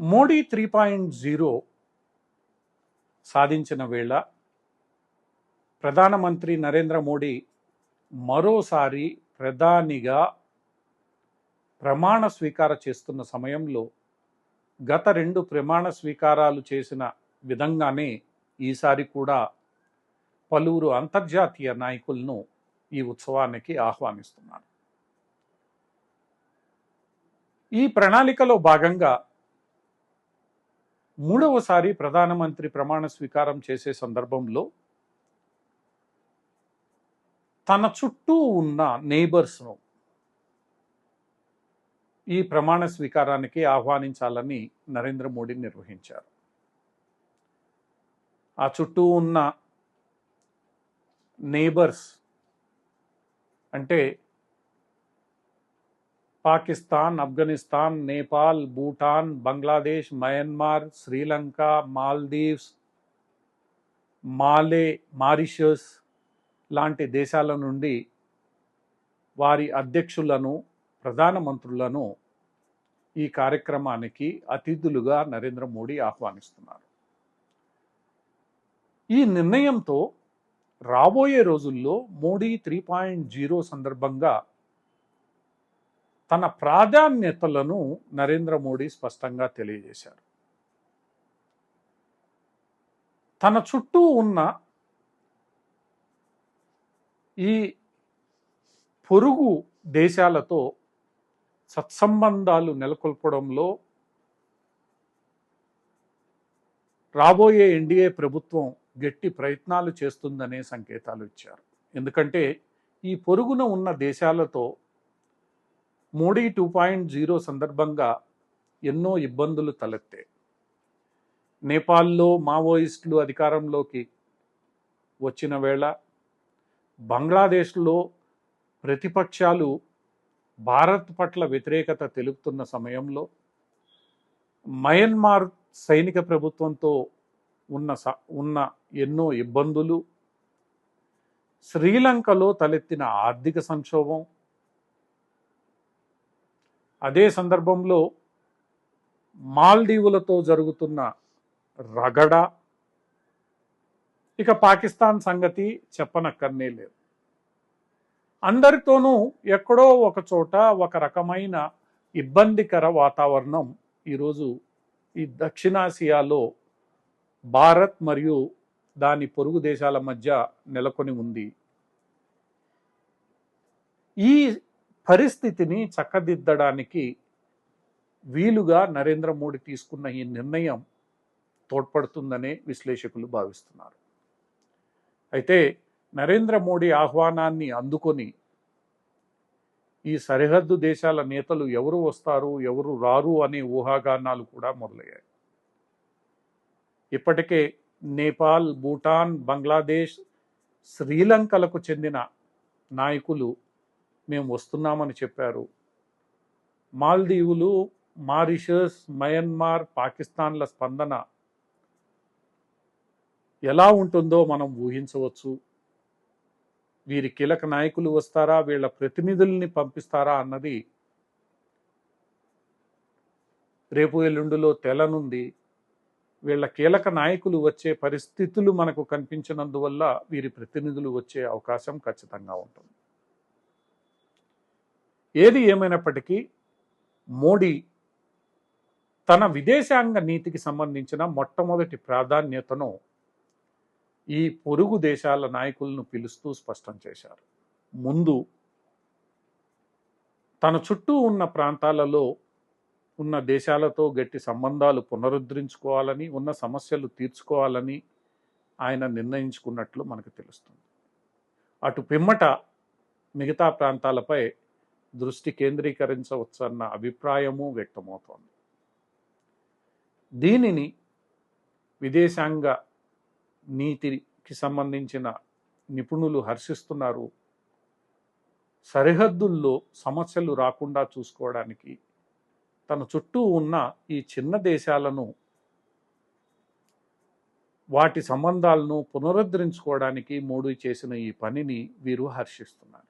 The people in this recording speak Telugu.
మోడీ త్రీ పాయింట్ జీరో సాధించిన వేళ ప్రధానమంత్రి నరేంద్ర మోడీ మరోసారి ప్రధానిగా ప్రమాణ స్వీకార చేస్తున్న సమయంలో గత రెండు ప్రమాణ స్వీకారాలు చేసిన విధంగానే ఈసారి కూడా పలువురు అంతర్జాతీయ నాయకులను ఈ ఉత్సవానికి ఆహ్వానిస్తున్నారు. ఈ ప్రణాళికలో భాగంగా మూడవసారి ప్రధానమంత్రి ప్రమాణ స్వీకారం చేసే సందర్భంలో తన చుట్టూ ఉన్న నేబర్స్ను ఈ ప్రమాణ స్వీకారానికి ఆహ్వానించాలని నరేంద్ర మోడీ నిర్వహించారు. ఆ చుట్టూ ఉన్న నేబర్స్ అంటే పాకిస్తాన్ ఆఫ్ఘనిస్తాన్ నేపాల్ భూటాన్ బంగ్లాదేశ్ మయన్మార్ శ్రీలంక మాల్దీవ్స్ మాలే మారిషస్ లాంటి దేశాల నుండి వారి అధ్యక్షులను ప్రధానమంత్రులను ఈ కార్యక్రమానికి అతిథులుగా నరేంద్ర మోడీ ఆహ్వానిస్తున్నారు. ఈ నిర్ణయంతో రాబోయే రోజుల్లో మోడీ త్రీ పాయింట్ జీరో సందర్భంగా తన ప్రాధాన్యతలను నరేంద్ర మోడీ స్పష్టంగా తెలియజేశారు. తన చుట్టూ ఉన్న ఈ పొరుగు దేశాలతో సత్సంబంధాలు నెలకొల్పడంలో రాబోయే ఎన్డీఏ ప్రభుత్వం గట్టి ప్రయత్నాలు చేస్తుందనే సంకేతాలు ఇచ్చారు. ఎందుకంటే ఈ పొరుగున ఉన్న దేశాలతో మోడీ టూ పాయింట్ జీరో సందర్భంగా ఎన్నో ఇబ్బందులు తలెత్తాయి నేపాల్లో మావోయిస్టులు అధికారంలోకి వచ్చిన వేళ బంగ్లాదేశ్లో ప్రతిపక్షాలు భారత్ పట్ల వ్యతిరేకత తెలుపుతున్న సమయంలో మయన్మార్ సైనిక ప్రభుత్వంతో ఉన్న స- ఉన్న ఎన్నో ఇబ్బందులు శ్రీలంకలో తలెత్తిన ఆర్థిక సంక్షోభం అదే సందర్భంలో మాల్దీవులతో జరుగుతున్న రగడ ఇక పాకిస్తాన్ సంగతి చెప్పనక్కర్నే లేదు. అందరితోనూ ఎక్కడో ఒక చోట ఒక రకమైన ఇబ్బందికర వాతావరణం ఈరోజు ఈ దక్షిణాసియాలో భారత్ మరియు దాని పొరుగు దేశాల మధ్య నెలకొని ఉంది. ఈ పరిస్థితిని చక్కదిద్దడానికి వీలుగా నరేంద్ర మోడీ తీసుకున్న ఈ నిర్ణయం తోడ్పడుతుందనే విశ్లేషకులు భావిస్తున్నారు. అయితే నరేంద్ర మోడీ ఆహ్వానాన్ని అందుకొని ఈ సరిహద్దు దేశాల నేతలు ఎవరు వస్తారు ఎవరు రారు అనే ఊహాగానాలు కూడా మొదలయ్యాయి. ఇప్పటికే నేపాల్ భూటాన్ బంగ్లాదేశ్ శ్రీలంకలకు చెందిన నాయకులు మేము వస్తున్నామని చెప్పారు. మాల్దీవులు మారిషస్ మయన్మార్ పాకిస్తాన్ల స్పందన ఎలా ఉంటుందో మనం ఊహించవచ్చు. వీరి కీలక నాయకులు వస్తారా వీళ్ళ ప్రతినిధుల్ని పంపిస్తారా అన్నది రేపు ఎల్లుండిలో తెలనుంది. వీళ్ళ కీలక నాయకులు వచ్చే పరిస్థితులు మనకు కనిపించినందువల్ల వీరి ప్రతినిధులు వచ్చే అవకాశం ఖచ్చితంగా ఉంటుంది. ఏది ఏమైనప్పటికీ మోడీ తన విదేశాంగ నీతికి సంబంధించిన మొట్టమొదటి ప్రాధాన్యతను ఈ పొరుగు దేశాల నాయకులను పిలుస్తూ స్పష్టం చేశారు. ముందు తన చుట్టూ ఉన్న ప్రాంతాలలో ఉన్న దేశాలతో గట్టి సంబంధాలు పునరుద్ధరించుకోవాలని ఉన్న సమస్యలు తీర్చుకోవాలని ఆయన నిర్ణయించుకున్నట్లు మనకు తెలుస్తుంది. అటు పిమ్మట మిగతా ప్రాంతాలపై దృష్టి కేంద్రీకరించవచ్చన్న అభిప్రాయము వ్యక్తమవుతోంది. దీనిని విదేశాంగ నీతికి సంబంధించిన నిపుణులు హర్షిస్తున్నారు. సరిహద్దుల్లో సమస్యలు రాకుండా చూసుకోవడానికి తన చుట్టూ ఉన్న ఈ చిన్న దేశాలను వాటి సంబంధాలను పునరుద్ధరించుకోవడానికి మోడీ చేసిన ఈ పనిని వీరు హర్షిస్తున్నారు.